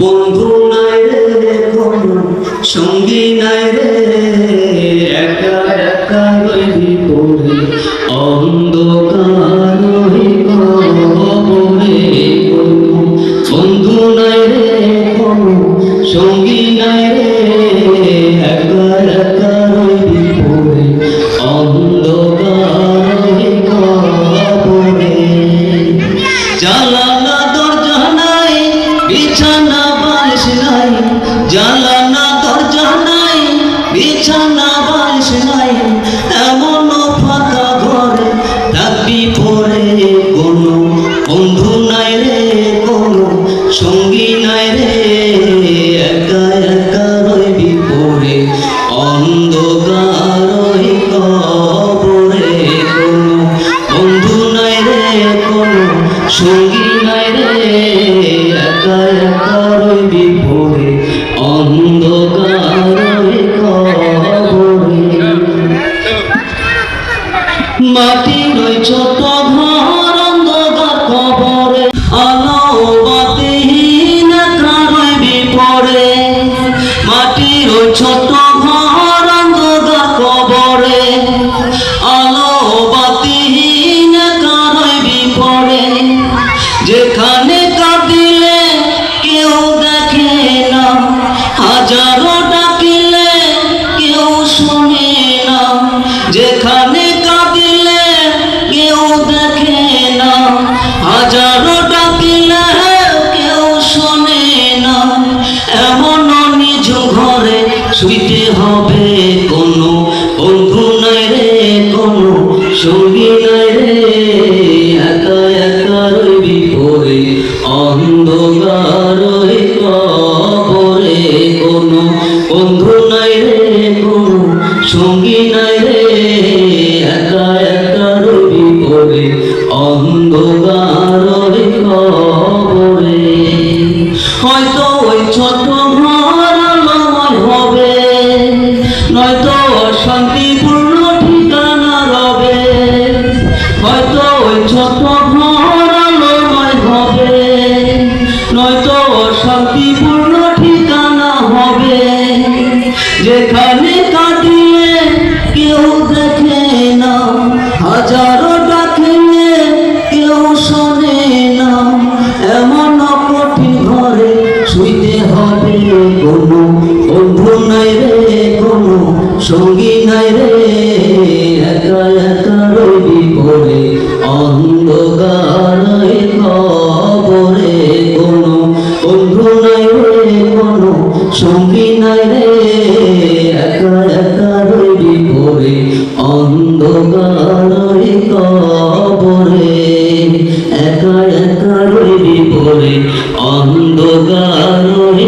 বন্ধু নাই রে সঙ্গী নাই রে জানালা দরজা নাই, বিছানা, বালিশ নাই, এমন ফাঁকা ঘরে থাকবি পরে কোনো বন্ধু নাই রে, কোনো সঙ্গী নাই রে। একা একা রইবি পরে অন্ধকার কবরে কোনো বন্ধু নাই রে, কোনো সঙ্গী মাটির ওই ছোট ঘর অন্ধকার কবরে আলো বাতিহীন কারবি পড়ে মাটির ওই ছোট ঘর অন্ধকার কবরে আলো বাতিহীন কারবি পড়ে যেখানে কাঁদিলে কেউ দেখে না, হাজারো অন্ধকার কবরে কোনো বন্ধু নাই রে, কোনো সঙ্গী নাই রে। একা একা রবি পরে অন্ধকার কবরে। হয়তো ওই ছোট হবে, নয়তো অশান্তিপূর্ণ ঠিকানা রবে। হয়তো ওই ছোট অশান্তিপূর্ণ ঠিকানা হবে। যেখানে কাটিয়ে কেউ দেখে না, হাজারো ডাকিলে কেউ শোনে না। এমন কঠিন ঘরে শুইতে হবে কোনো বন্ধু নাই রে, কোনো সঙ্গী নাই রে। সঙ্গী নাই একা একা রবি পড়ে অন্ধকার কবরে। একা একা অন্ধকার ওই